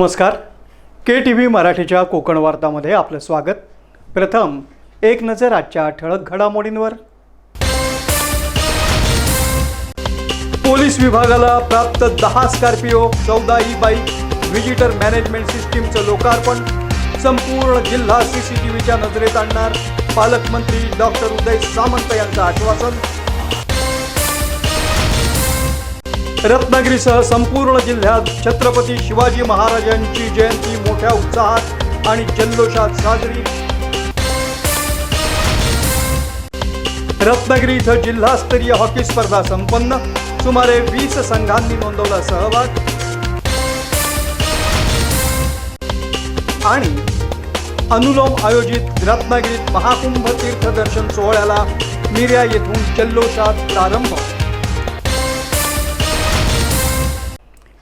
नमस्कार. के T V मराठीच्या कोकण वार्तामध्ये आपलं स्वागत. प्रथम एक नजर आजच्या ठळक घडामोडींवर. पोलीस विभागाला प्राप्त दहा स्कॉर्पिओ चौदा ई बाईक व्हिजिटर मॅनेजमेंट सिस्टीमचं लोकार्पण. संपूर्ण जिल्हा सी सी टी व्हीच्या नजरेत आणणार पालकमंत्री डॉक्टर उदय सामंत यांचं आश्वासन. रत्नागिरीसह संपूर्ण जिल्ह्यात छत्रपती शिवाजी महाराजांची जयंती मोठ्या उत्साहात आणि जल्लोषात साजरी. रत्नागिरी इथं जिल्हास्तरीय हॉकी स्पर्धा संपन्न. सुमारे वीस संघांनी नोंदवला सहभाग. आणि अनुलोम आयोजित रत्नागिरीत महाकुंभ तीर्थदर्शन सोहळ्याला मिर्या येथून जल्लोषात प्रारंभ.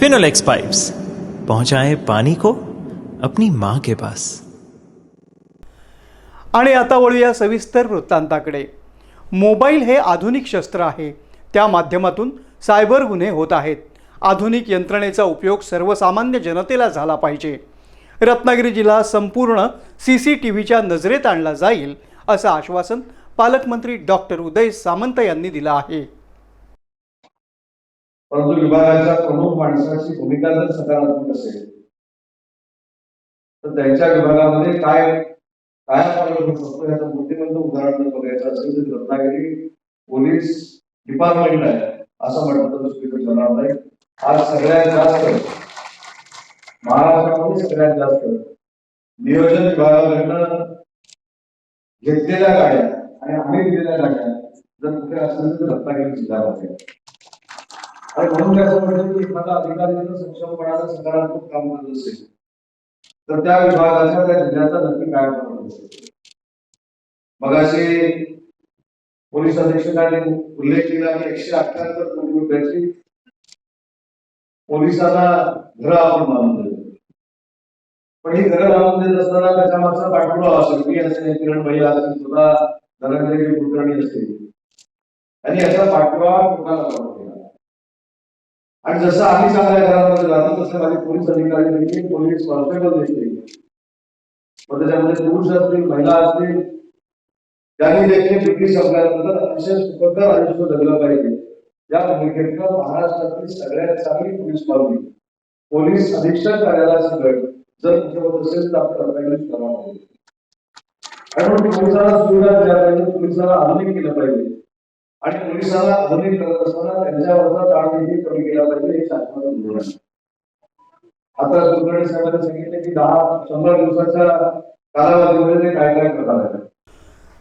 फिनोलेक्स पाइप्स पहुंचाए पानी को अपनी माँ के पास। आणि आता वळूया सविस्तर वृत्तांताकडे. मोबाईल हे आधुनिक शस्त्र आहे. त्या माध्यमातून सायबर गुन्हे होत आहेत. आधुनिक यंत्रणेचा उपयोग सर्वसामान्य जनतेला झाला पाहिजे. रत्नागिरी जिल्हा संपूर्ण सी सी टी व्हीच्या नजरेत आणला जाईल असं आश्वासन पालकमंत्री डॉक्टर उदय सामंत यांनी दिलं आहे. परंतु विभागाच्या प्रमुख माणसाची भूमिका जर सकारात्मक असेल तर त्यांच्या विभागामध्ये काय काय शकतो याचं बुद्धिमंत उदाहरण जर बघायचं असेल तर रत्नागिरी पोलीस डिपार्टमेंट आहे असं म्हटलं तर दुसरीकडे जाणार नाही. आज सगळ्यात जास्त महाराष्ट्रामध्ये सगळ्यात जास्त नियोजन विभागाकडनं घेतलेल्या गाड्या आणि आम्ही दिलेल्या गाड्या जर कुठे असेल तर रत्नागिरी जिल्ह्यामध्ये. आणि म्हणून मी असं म्हणतात की एखादा अधिकारी जर सकारात्मक काम करत असेल तर त्या विभागाचा त्या जिल्ह्याचा नक्की काय परिणाम होतो मग असे पोलीस अधीक्षकांनी उल्लेख केला की एकशे अठ्याहत्तर कोटी रुपयाची पोलिसांना घर आपण बांधून देतो. पण ही घर बांधून देत असताना त्याच्या मागचा पाठपुरावा असेल. मी असेल किरण भैया असेल सुद्धा धनंजय कुलकर्णी असतील. आणि याचा पाठपुरावा कोणाला करावा आणि जसं आम्ही चांगल्या घरामध्ये राहतो तसं माझे पोलीस अधिकारी देखील पोलीस कॉन्स्टेबल देखील मग त्याच्यामध्ये पुरुष असतील महिला असतील त्यांनी देखील ब्रिटिश संपल्यानंतर अतिशय सुखकर आयुष्य जगलं पाहिजे. या भूमिकेतनं महाराष्ट्रातील सगळ्यात चांगली पोलीस पावली पोलीस अधीक्षक कार्यालय सगळं जर तुमच्यावर होत असेल तर आपण रत्नागिरीत करावं पाहिजे आणि पोलिसाला सुविधा द्यायला पाहिजे पोलिसाला आधुनिक केलं पाहिजे. आणि पोलिसाला आधुनिक करत असताना त्यांच्यावरचा ताण देखील कमी केला पाहिजे हे शासनाचं धोरण आता कुलकर्णी साहेबांनी सांगितले की दहा शंभर दिवसाच्या कालावधीमध्ये ते काय काय करणार आहे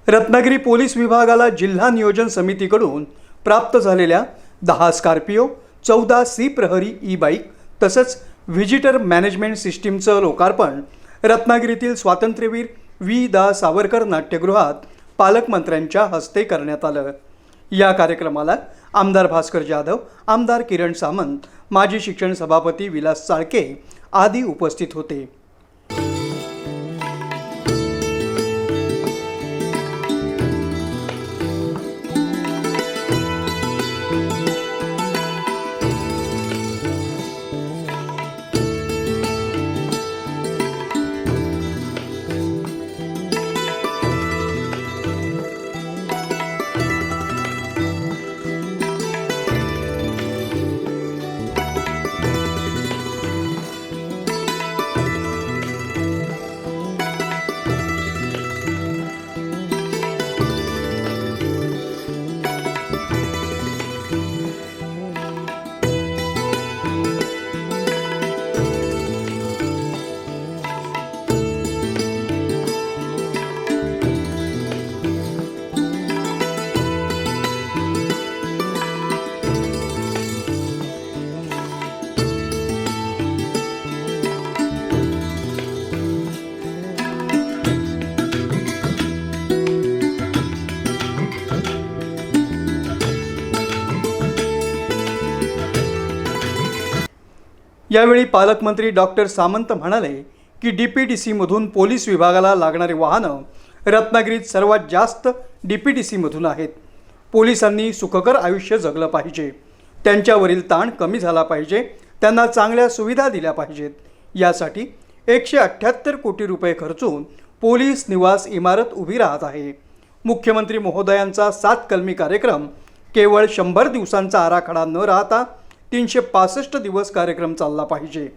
रत्नागिरी पोलीस विभागाला जिल्हा नियोजन समितीकडून प्राप्त झालेल्या दहा स्कॉर्पिओ चौदा सी प्रहरी ई बाईक तसंच व्हिजिटर मॅनेजमेंट सिस्टीमचं लोकार्पण रत्नागिरीतील स्वातंत्र्यवीर वी दा. सावरकर नाट्यगृहात पालकमंत्र्यांच्या हस्ते करण्यात आलं. या कार्यक्रमाला आमदार भास्कर जाधव आमदार किरण सामंत माजी शिक्षण सभापती विलास चाळके आदी उपस्थित होते. यावेळी पालकमंत्री डॉक्टर सामंत म्हणाले की डी पी डी सीमधून पोलीस विभागाला लागणारी वाहनं रत्नागिरीत सर्वात जास्त डी पी डी सीमधून आहेत. पोलिसांनी सुखकर आयुष्य जगलं पाहिजे. त्यांच्यावरील ताण कमी झाला पाहिजे. त्यांना चांगल्या सुविधा दिल्या पाहिजेत. यासाठी एकशे अठ्ठ्याहत्तर कोटी रुपये खर्चून पोलीस निवास इमारत उभी राहत आहे. मुख्यमंत्री महोदयांचा सात कलमी कार्यक्रम केवळ शंभर दिवसांचा आराखडा न राहता तीनशे पासष्ट दिवस कार्यक्रम चालला पाहिजे.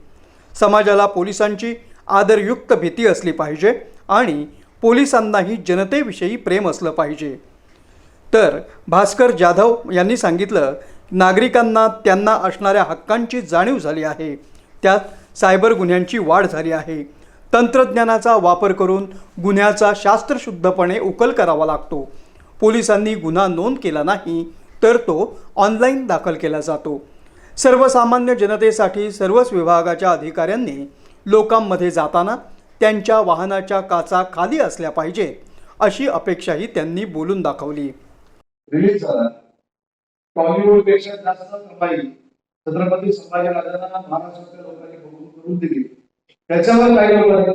समाजाला पोलिसांची आदरयुक्त भीती असली पाहिजे आणि पोलिसांनाही जनतेविषयी प्रेम असलं पाहिजे. तर भास्कर जाधव यांनी सांगितलं नागरिकांना त्यांना असणाऱ्या हक्कांची जाणीव झाली आहे. त्यात सायबर गुन्ह्यांची वाढ झाली आहे. तंत्रज्ञानाचा वापर करून गुन्ह्याचा शास्त्रशुद्धपणे उकल करावा लागतो. पोलिसांनी गुन्हा नोंद केला नाही तर तो ऑनलाईन दाखल केला जातो. सर्वसामान्य जनतेसाठी सर्वच विभागाच्या अधिकाऱ्यांनी लोकांमध्ये जाताना त्यांच्या वाहनाच्या काचा खाली असल्या पाहिजेत अशी अपेक्षाही त्यांनी बोलून दाखवली. रिलीज जास्त कमाई छत्रपती संभाजीराजांना महाराष्ट्रातल्या लोकांनी करून करून दिली. त्याच्यावर काही लोकांनी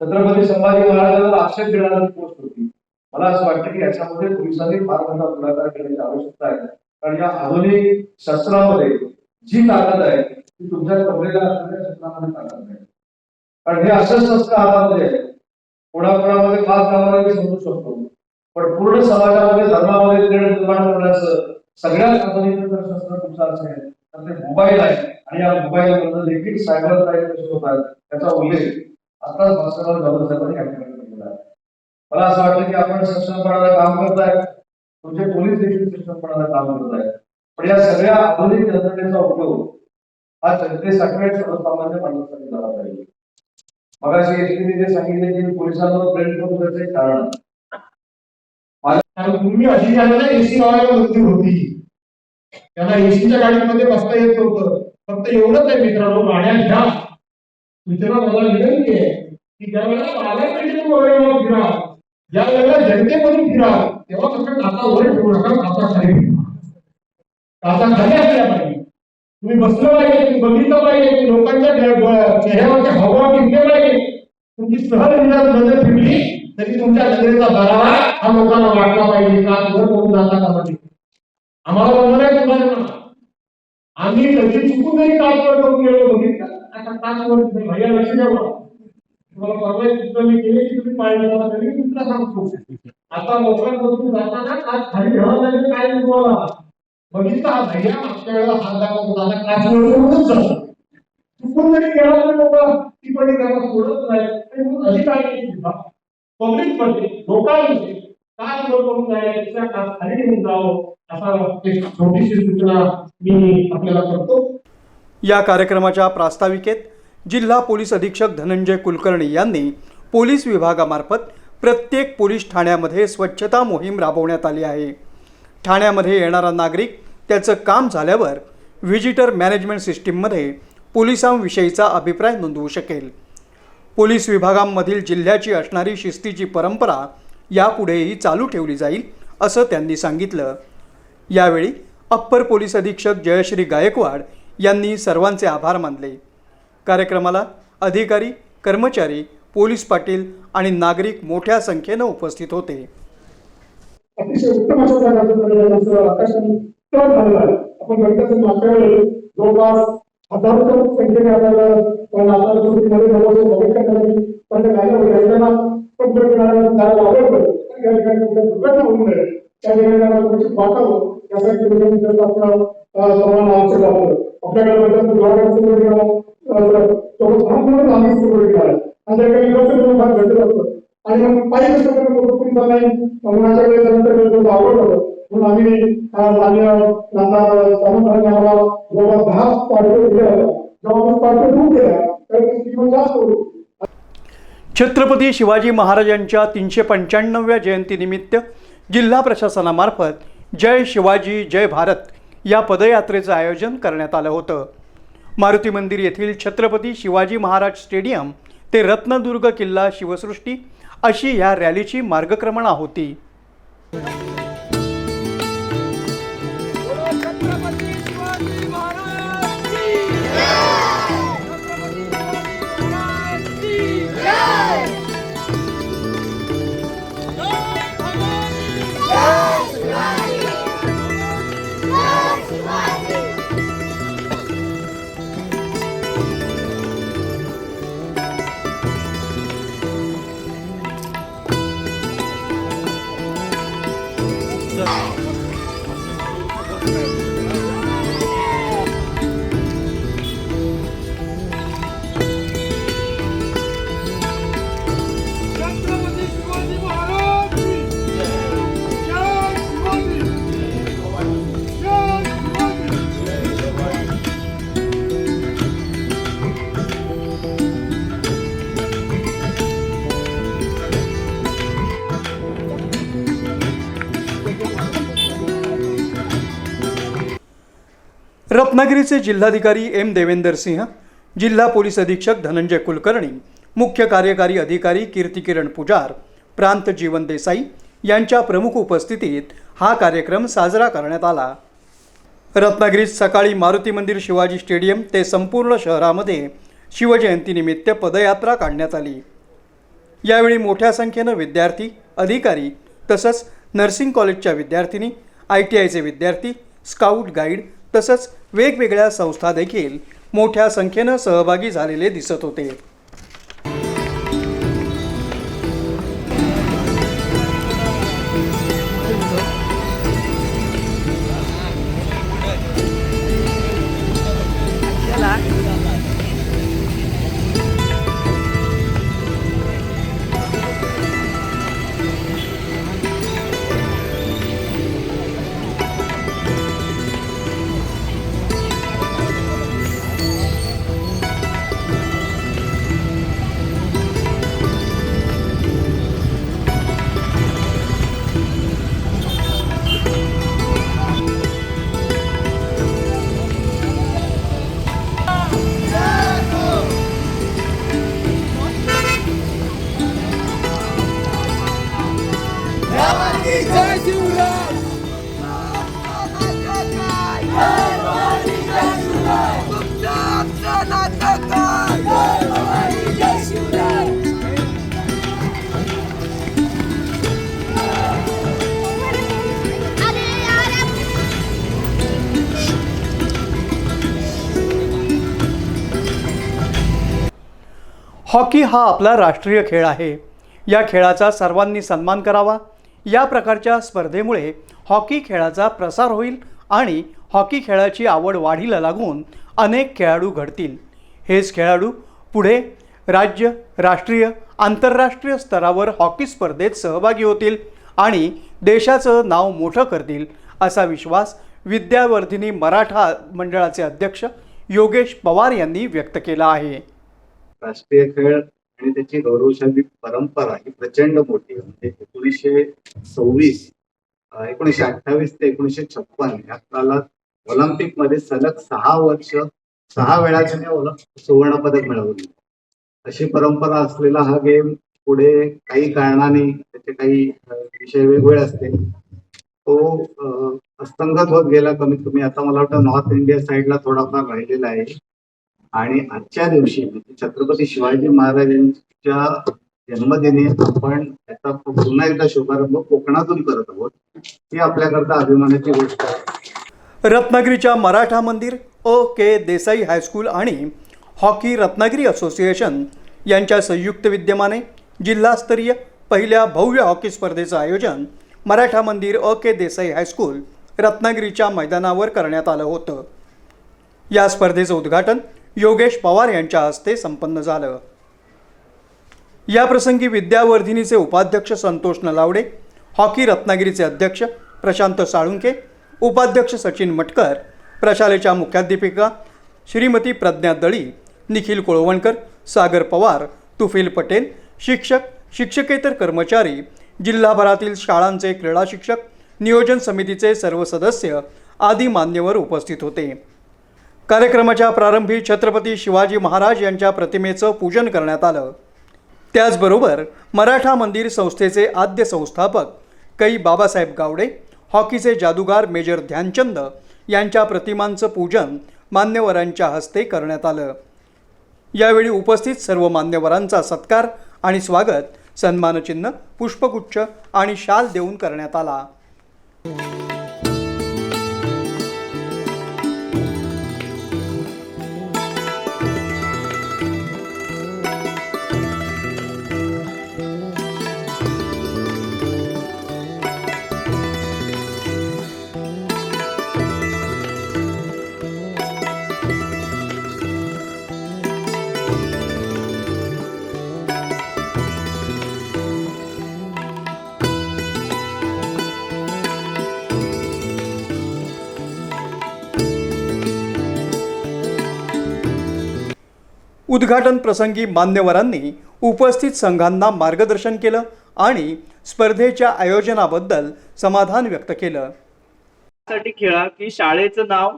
छत्रपती संभाजी महाराजांना आक्षेप देणारी पोस्ट होती. मला असं वाटतं की याच्यामध्ये पोलिसांनी फार मोठा पुढाकार घेण्याची आवश्यकता आहे. कारण या आधुनिक शस्त्रामध्ये जी ताकद आहे ती तुमच्या कपडेला असणाऱ्या शस्त्रामध्ये ताकद नाही कारण हे असं शस्त्र हातामध्ये आहे कोणाकोणामध्ये फार कामाला मी समजू शकतो. पण पूर्ण समाजामध्ये धर्मामध्ये तेढ निर्माण करण्याचं सगळ्यात आधुनिक जर शस्त्र तुमचं असेल तर ते मोबाईल आहे. आणि या मोबाईल मध्ये देखील सायबर क्राईम कसे होतात त्याचा उल्लेख आताच भास्करराव जाधव साहेबांनी या ठिकाणी केलेला आहे. मला असं वाटतं की आपण सक्षमपणाला काम करताय. तुमचे पोलीस देखील सक्षमपणाला काम करत आहेत पण या सगळ्या आधुनिक यंत्रणेचा उपयोग हा जनतेसाठी सर्वसामान्य माणसासाठी झाला पाहिजे. मगाशी एसपीने जे सांगितले की पोलिसांवर प्रेम करून त्याचे कारण. कारण तुम्ही ज्यांना एसी लावायला बंदी होती त्यांना एसीच्या गाडीमध्ये बसता येत नव्हतं. फक्त एवढंच आहे मित्रांनो गाड्या घ्या. सूचना मला विनंती आहे की ज्या वेळेला बाजारपेठेतून वगैरे फिरा. ज्या वेळेला जनतेमधून फिरा. तेव्हा फक्त काचा वर ठेवू नका काचा खाली ठेवा. काचा खाली असल्या पाहिजे. तुम्ही बसलं पाहिजे बघितलं पाहिजे लोकांच्या ड- ड- चेहऱ्यावरचे हावभाव टिकले पाहिजे. तुमची सहज निदान नजर फिरली तरी तुमच्या नजरेचा दरारा हा लोकांना वाटला पाहिजे का? घर करून जाता का म्हणजे आम्हाला बरोबर आहे तुम्हाला आम्ही कधी चुकून जरी काचवर करून गेलो बघितलं. आता काचवर भैया लक्ष द्यावा तुम्हाला परवा मी केली की तुम्ही पाहिलं तरी मी सांगतो आता लोकांपासून जाताना आज खाली घ्यावं लागेल काय तुम्हाला बघितलं हा भैया मागच्या वेळेला हात दाखवत होता आता काचवर करूनच जातो चुकून जरी गेला तर लोक टिप्पणी करायला सोडत नाही. आणि म्हणून अधिकारी सुद्धा पब्लिकमध्ये लोकांमध्ये काय वर करून जायच्या काच खाली घेऊन जावं. असा एक छोटीशी सूचना मी आपल्याला करतो. या कार्यक्रमाच्या प्रास्ताविकेत जिल्हा पोलीस अधीक्षक धनंजय कुलकर्णी यांनी पोलीस विभागामार्फत प्रत्येक पोलीस ठाण्यामध्ये स्वच्छता मोहीम राबवण्यात आली आहे. ठाण्यामध्ये येणारा नागरिक त्याचं काम झाल्यावर व्हिजिटर मॅनेजमेंट सिस्टीममध्ये पोलिसांविषयीचा अभिप्राय नोंदवू शकेल. पोलीस विभागांमधील जिल्ह्याची असणारी शिस्तीची परंपरा यापुढेही चालू ठेवली जाईल असं त्यांनी सांगितलं. यावेळी अप्पर पोलीस अधीक्षक जयश्री गायकवाड यांनी सर्वांचे आभार मानले. कार्यक्रमाला अधिकारी कर्मचारी पोलीस पाटील आणि नागरिक मोठ्या संख्येनं उपस्थित होते. अतिशय उत्तम अशा आकाशाने आपण जवळपास संख्येने आपल्याला पण त्या दुर्घटना होऊ नये त्या ठिकाणी वाटावं यासाठी आपलं सर्वांना आवश्यक आपल्याकडे आम्ही सुरू केला आणि मग पाहिजे वेळेस नंतर होतं. म्हणून आम्ही जवळपास दहा जवळपास खूप तर जास्त होती. छत्रपती शिवाजी महाराजांच्या तीनशे पंच्याण्णव्या जयंतीनिमित्त जिल्हा प्रशासनामार्फत जय शिवाजी जय भारत या पदयात्रेचं आयोजन करण्यात आलं होतं. मारुती मंदिर येथील छत्रपती शिवाजी महाराज स्टेडियम ते रत्नदुर्ग किल्ला शिवसृष्टी अशी या रॅलीची मार्गक्रमणा होती. रत्नागिरीचे जिल्हाधिकारी एम देवेंदर सिंह जिल्हा पोलीस अधीक्षक धनंजय कुलकर्णी मुख्य कार्यकारी अधिकारी कीर्तिकिरण पुजार प्रांत जीवन देसाई यांच्या प्रमुख उपस्थितीत हा कार्यक्रम साजरा करण्यात आला. रत्नागिरीत सकाळी मारुती मंदिर शिवाजी स्टेडियम ते संपूर्ण शहरामध्ये शिवजयंतीनिमित्त पदयात्रा काढण्यात आली. यावेळी मोठ्या संख्येनं विद्यार्थी अधिकारी तसंच नर्सिंग कॉलेजच्या विद्यार्थिनी आय टी आयचे विद्यार्थी स्काउट गाईड तसंच वेगवेगळ्या संस्था देखील मोठ्या संख्येनं सहभागी झालेले दिसत होते. हॉकी हा आपला राष्ट्रीय खेळ आहे. या खेळाचा सर्वांनी सन्मान करावा. या प्रकारच्या स्पर्धेमुळे हॉकी खेळाचा प्रसार होईल आणि हॉकी खेळाची आवड वाढीला लागून अनेक खेळाडू घडतील. हेच खेळाडू पुढे राज्य राष्ट्रीय आंतरराष्ट्रीय स्तरावर हॉकी स्पर्धेत सहभागी होतील आणि देशाचं नाव मोठं करतील असा विश्वास विद्यावर्धिनी मराठा मंडळाचे अध्यक्ष योगेश पवार यांनी व्यक्त केला आहे. राष्ट्रीय खेळ आणि त्याची गौरवशाली परंपरा ही प्रचंड मोठी आहे. म्हणजे एकोणीसशे सव्वीस एकोणीसशे अठ्ठावीस ते एकोणीसशे छप्पन या काळात ऑलिम्पिकमध्ये सलग सहा वर्ष सहा वेळा त्याने सुवर्ण पदक मिळवले. अशी परंपरा असलेला हा गेम पुढे काही कारणाने त्याचे काही विषय वेगवेगळे असते तो अस्तंगत होत गेला कमीत कमी. आता मला वाटतं नॉर्थ इंडिया साईडला थोडाफार राहिलेला आहे. आणि आजच्या दिवशी म्हणजे छत्रपती शिवाजी महाराजांच्या जन्मदिनी आपण त्याचा पुन्हा एकदा शुभारंभ कोकणातून करत आहोत. ही आपल्याकरता अभिमानाची गोष्ट आहे. रत्नागिरीच्या मराठा मंदिर अ. के. देसाई हायस्कूल आणि हॉकी रत्नागिरी असोसिएशन यांच्या संयुक्त विद्यमाने जिल्हास्तरीय पहिल्या भव्य हॉकी स्पर्धेचं आयोजन मराठा मंदिर अ. के. देसाई हायस्कूल रत्नागिरीच्या मैदानावर करण्यात आलं होतं. या स्पर्धेचं उद्घाटन योगेश पवार यांच्या हस्ते संपन्न झालं. याप्रसंगी विद्यावर्धिनीचे उपाध्यक्ष संतोष नलावडे हॉकी रत्नागिरीचे अध्यक्ष प्रशांत साळुंके उपाध्यक्ष सचिन मटकर प्रशालेच्या मुख्याध्यापिका श्रीमती प्रज्ञा दळी निखिल कोळवणकर सागर पवार तुफिल पटेल शिक्षक शिक्षकेतर कर्मचारी जिल्हाभरातील शाळांचे क्रीडा शिक्षक नियोजन समितीचे सर्व सदस्य आदी मान्यवर उपस्थित होते. कार्यक्रमाच्या प्रारंभी छत्रपती शिवाजी महाराज यांच्या प्रतिमेचं पूजन करण्यात आलं. त्याचबरोबर मराठा मंदिर संस्थेचे आद्य संस्थापक कै बाबासाहेब गावडे हॉकीचे जादूगार मेजर ध्यानचंद यांच्या प्रतिमांचं पूजन मान्यवरांच्या हस्ते करण्यात आलं. यावेळी उपस्थित सर्व मान्यवरांचा सत्कार आणि स्वागत सन्मानचिन्ह पुष्पगुच्छ आणि शाल देऊन करण्यात आला. उद्घाटन प्रसंगी मान्यवरांनी उपस्थित संघांना मार्गदर्शन केलं आणि स्पर्धेच्या आयोजनाबद्दल समाधान व्यक्त केलं. साठी खेळा की शाळेचं नाव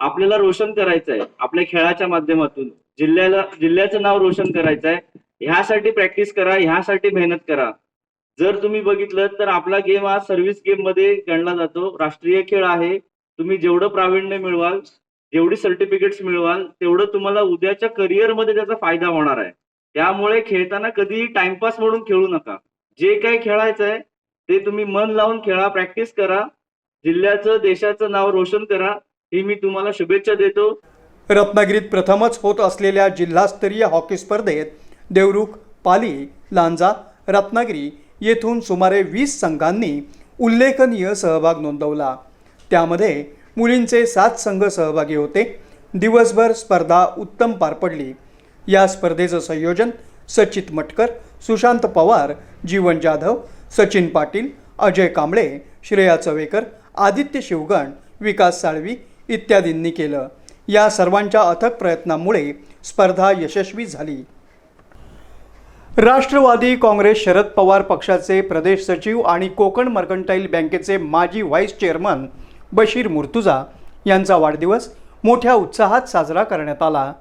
आपल्याला रोशन करायचं आहे आपल्या खेळाच्या माध्यमातून. जिल्ह्याला जिल्ह्याचं नाव रोशन करायचं आहे ह्यासाठी प्रॅक्टिस करा ह्यासाठी मेहनत करा. जर तुम्ही बघितलं तर आपला गेम हा सर्व्हिस गेममध्ये गणला जातो. राष्ट्रीय खेळ आहे. तुम्ही जेवढं प्रावीण्य मिळवाल जेवढी सर्टिफिकेट्स मिळवाल तेवढं तुम्हाला उद्याच्या करिअरमध्ये त्याचा फायदा होणार आहे. त्यामुळे खेळताना कधीही टाइमपास म्हणून खेळू नका. जे काही खेळायचं आहे ते तुम्ही मन लावून खेळा प्रॅक्टिस करा. जिल्ह्याचं देशाचं नाव रोशन करा. ही मी तुम्हाला शुभेच्छा देतो. रत्नागिरीत प्रथमच होत असलेल्या जिल्हास्तरीय हॉकी स्पर्धेत देवरुख पाली लांजा रत्नागिरी येथून सुमारे वीस संघांनी उल्लेखनीय सहभाग नोंदवला. त्यामध्ये मुलींचे सात संघ सहभागी होते. दिवसभर स्पर्धा उत्तम पार पडली. या स्पर्धेचं संयोजन सचित मटकर सुशांत पवार जीवन जाधव सचिन पाटील अजय कांबळे श्रेया चवेकर आदित्य शिवगण विकास साळवी इत्यादींनी केलं. या सर्वांच्या अथक प्रयत्नांमुळे स्पर्धा यशस्वी झाली. राष्ट्रवादी काँग्रेस शरद पवार पक्षाचे प्रदेश सचिव आणि कोकण मर्कंटाईल बँकेचे माजी व्हाईस चेअरमन बशीर मुर्तुजा यांचा वाढदिवस मोठ्या उत्साहात साजरा करण्यात आला.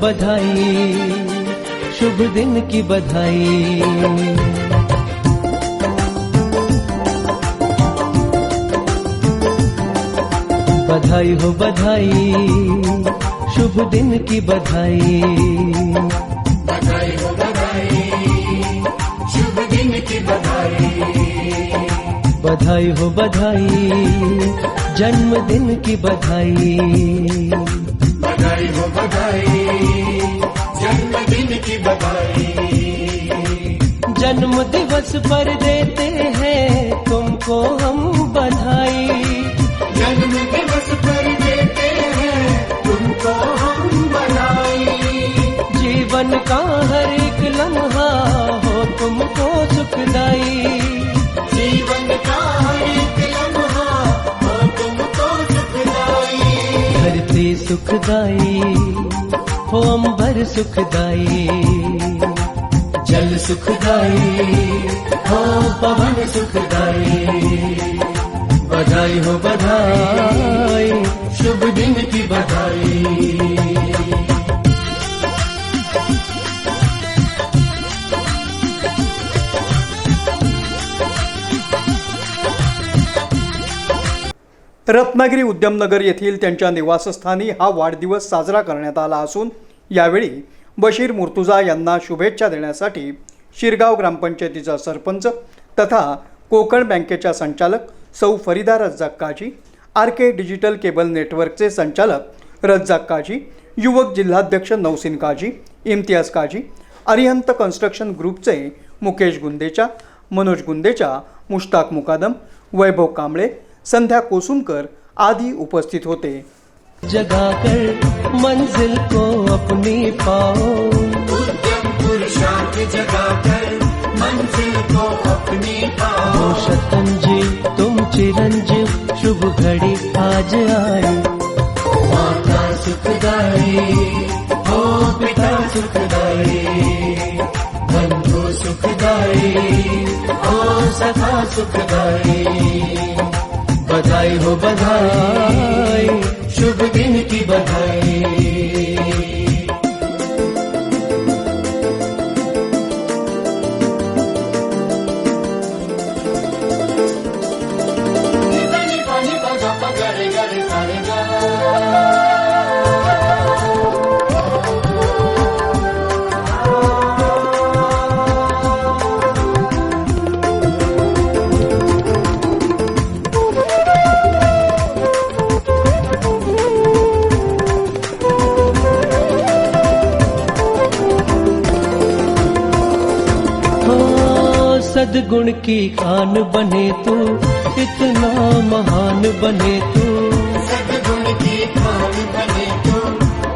बधाई शुभ दिन की बधाई। बधाई हो बधाई शुभ दिन की बधाई। बधाई हो बधाई शुभ दिन की बधाई। बधाई हो बधाई जन्मदिन की बधाई। दिवस पर देते हैं तुमको हम बधाई। जन्म दिवस पर देते हैं तुमको हम बधाई। जीवन का हर एक लम्हा हो तुमको सुखदाई। जीवन का हर एक लम्हा हो तुमको सुखदाई। धरती सुखदाई हो अंबर सुखदाई। जल सुखदाई हो पवन सुखदाई बधाई हो बधाई शुभ दिन की बधाई। रत्नागिरी उद्यमनगर येथील त्यांच्या निवासस्थानी हा वाढदिवस साजरा करण्यात आला असून यावेळी बशीर मुर्तुजा यांना शुभेच्छा देण्यासाठी शिरगाव ग्रामपंचायतीचा सरपंच तथा कोकण बँकेच्या संचालक Sau Farida Razzak Kazi R K digital cable नेटवर्कचे संचालक रज्जाक काजी युवक जिल्हाध्यक्ष नौसिन काजी इम्तियाज काजी अरिहंत कन्स्ट्रक्शन ग्रुपचे मुकेश गुंदेचा मनोज गुंदेचा मुश्ताक मुकादम वैभव कांबळे संध्या कोसुमकर आदी उपस्थित होते. जगा कर मंजिल को अपनी पाओ। उद्यम पुरुषार्थ जगा कर मंजिल को अपनी पाओ। शतंजी तुम चिरंजीव शुभ घड़ी आज आई माता सुखदाई हो पिता सुखदाई। बंधु सुखदाई हो सखा सुखदाई। बधाई हो बधाई। शुभ दिन की बधाई। सदगुण की खान बने तू इतना महान बने तू। सदगुण की खान बने तू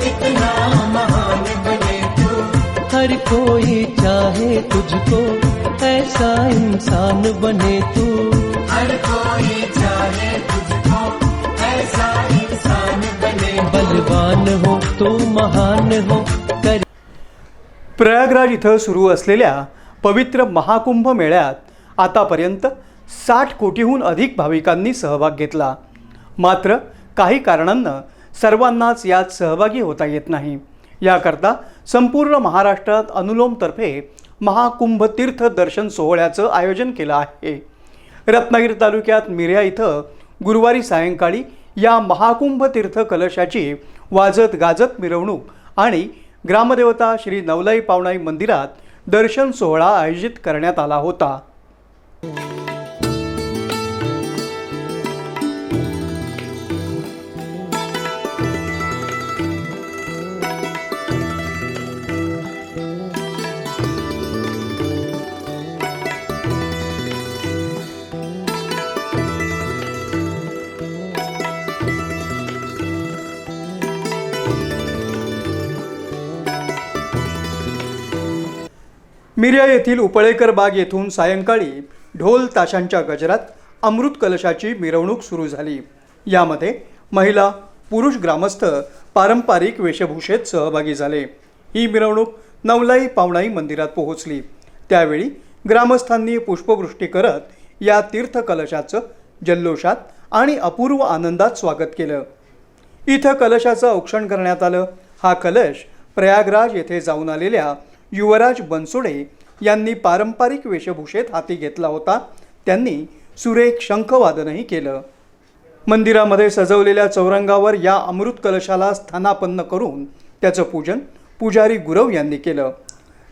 इतना महान बने तू। हर कोई चाहे तुझको ऐसा इंसान बने तू। हर कोई चाहे तुझको ऐसा इंसान बने बलवान हो तो महान हो कर प्रयागराज इथं सुरू असलेल्या पवित्र महाकुंभ मेळ्यात आतापर्यंत साठ कोटीहून अधिक भाविकांनी सहभाग घेतला. मात्र काही कारणांनं सर्वांनाच यात सहभागी होता येत नाही. याकरता संपूर्ण महाराष्ट्रात अनुलोमतर्फे महाकुंभ तीर्थ दर्शन सोहळ्याचं आयोजन केलं आहे. रत्नागिरी तालुक्यात मिर्या इथं गुरुवारी सायंकाळी या महाकुंभ तीर्थ कलशाची वाजत गाजत मिरवणूक आणि ग्रामदेवता श्री नवलाई पावणाई मंदिरात दर्शन सोहळा आयोजित करण्यात आला होता. मिर्या येथील उपळेकर बाग येथून सायंकाळी ढोल ताशांच्या गजरात अमृत कलशाची मिरवणूक सुरू झाली. यामध्ये महिला पुरुष ग्रामस्थ पारंपरिक वेशभूषेत सहभागी झाले. ही मिरवणूक नवलाई पावणाई मंदिरात पोहोचली. त्यावेळी ग्रामस्थांनी पुष्पवृष्टी करत या तीर्थकलशाचं जल्लोषात आणि अपूर्व आनंदात स्वागत केलं. इथं कलशाचं औक्षण करण्यात आलं. हा कलश प्रयागराज येथे जाऊन आलेल्या युवराज बनसोडे यांनी पारंपरिक वेशभूषेत हाती घेतला होता. त्यांनी सुरेख शंखवादनही केलं. मंदिरामध्ये सजवलेल्या चौरंगावर या अमृत कलशाला स्थानापन्न करून त्याचं पूजन पुजारी गुरव यांनी केलं.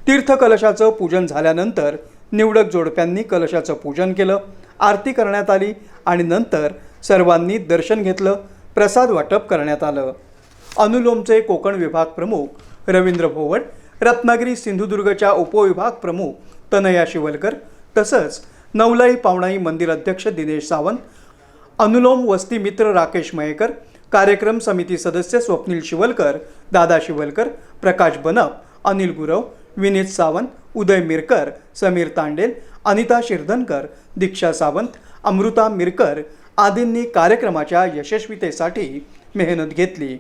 तीर्थकलशाचं पूजन झाल्यानंतर निवडक जोडप्यांनी कलशाचं पूजन केलं. आरती करण्यात आली आणि नंतर सर्वांनी दर्शन घेतलं. प्रसाद वाटप करण्यात आलं. अनुलोमचे कोकण विभाग प्रमुख रवींद्र भोवड रत्नागिरी सिंधुदुर्गच्या उपविभाग प्रमुख तनया शिवलकर तसंच नवलाई पावणाई मंदिर अध्यक्ष दिनेश सावंत अनुलोम वस्ती मित्र राकेश मयेकर कार्यक्रम समिती सदस्य स्वप्नील शिवलकर दादा शिवलकर प्रकाश बनप अनिल गुरव विनीत सावंत उदय मिरकर समीर तांडेल अनिता शिरधनकर दीक्षा सावंत अमृता मिरकर आदींनी कार्यक्रमाच्या यशस्वीतेसाठी मेहनत घेतली.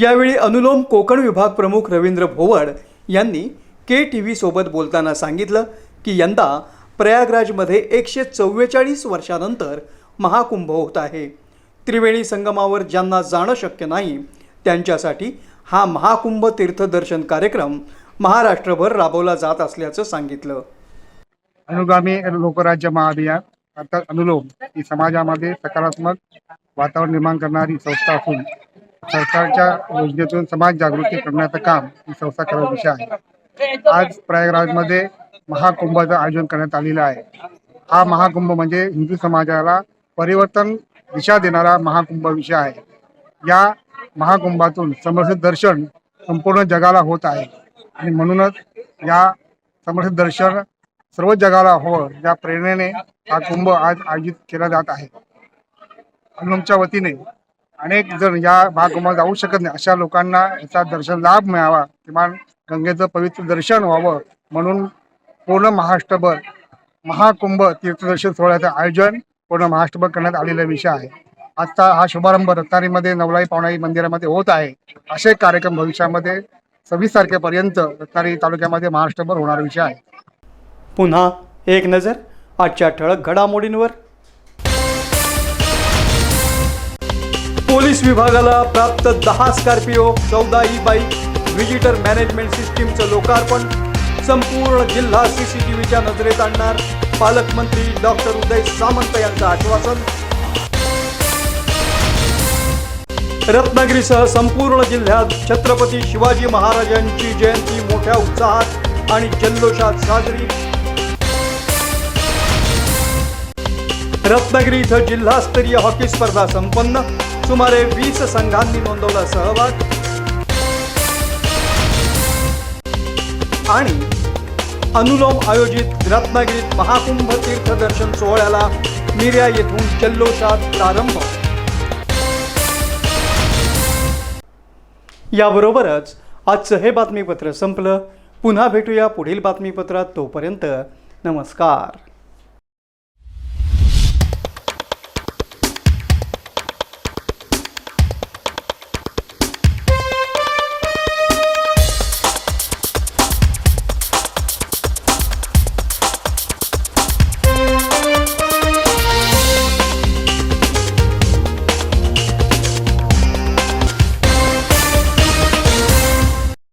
यावेळी अनुलोम कोकण विभाग प्रमुख रवींद्र भोवड यांनी के टी व्ही सोबत बोलताना सांगितलं की यंदा प्रयागराजमध्ये एकशे चव्वेचाळीस वर्षानंतर महाकुंभ होत आहे. त्रिवेणी संगमावर ज्यांना जाणं शक्य नाही त्यांच्यासाठी हा महाकुंभ तीर्थदर्शन कार्यक्रम महाराष्ट्रभर राबवला जात असल्याचं सांगितलं. अनुगामी लोकराज्य महाअभियान अर्थात अनुलोम ही समाजामध्ये सकारात्मक वातावरण निर्माण करणारी संस्था असून सरकारच्या योजनेतून समाज जागृती करण्याचं काम ही संस्था करत विषय आहे. आज प्रयागराजमध्ये महाकुंभाचं आयोजन करण्यात आलेलं आहे. हा महाकुंभ म्हणजे हिंदू समाजाला परिवर्तन दिशा देणारा महाकुंभ विषय आहे. या महाकुंभातून समर्थ दर्शन संपूर्ण जगाला होत आहे. आणि म्हणूनच या समर्थ दर्शन सर्व जगाला हवं या प्रेरणेने हा कुंभ आज आयोजित केला जात आहे. अनुमच्या वतीने अनेक जण या महाकुंभात जाऊ शकत नाही. अशा लोकांना याचा दर्शन लाभ मिळावा. किमान गंगेचं पवित्र दर्शन व्हावं म्हणून पूर्ण महाराष्ट्रभर महाकुंभ तीर्थदर्शन सोहळ्याचं आयोजन पूर्ण महाराष्ट्रभर करण्यात आलेला विषय आहे. आजचा हा शुभारंभ रत्नागिरीमध्ये नवलाई पावणाई मंदिरामध्ये होत आहे. असे कार्यक्रम भविष्यामध्ये सव्वीस तारखेपर्यंत रत्नागिरी तालुक्यामध्ये महाराष्ट्रभर होणारा विषय आहे. पुन्हा एक नजर आजच्या ठळक घडामोडींवर. पोलीस विभागाला प्राप्त दहा स्कॉर्पिओ चौदा ई बाईक व्हिजिटर मॅनेजमेंट सिस्टीमचं लोकार्पण संपूर्ण जिल्हा सीसीटीव्हीच्या नजरेत आणणार पालकमंत्री डॉक्टर उदय सामंत यांचं आश्वासन. रत्नागिरीसह संपूर्ण जिल्ह्यात छत्रपती शिवाजी महाराजांची जयंती मोठ्या उत्साहात आणि जल्लोषात साजरी. रत्नागिरी इथं जिल्हास्तरीय हॉकी स्पर्धा संपन्न. सुमारे वीस संघांनी नोंदवला सहभाग. आणि अनुलोम आयोजित रत्नागिरीत महाकुंभ तीर्थदर्शन सोहळ्याला मिर्या येथून जल्लोषात प्रारंभ. याबरोबरच आजचं हे बातमीपत्र संपलं. पुन्हा भेटूया पुढील बातमीपत्रात तोपर्यंत नमस्कार.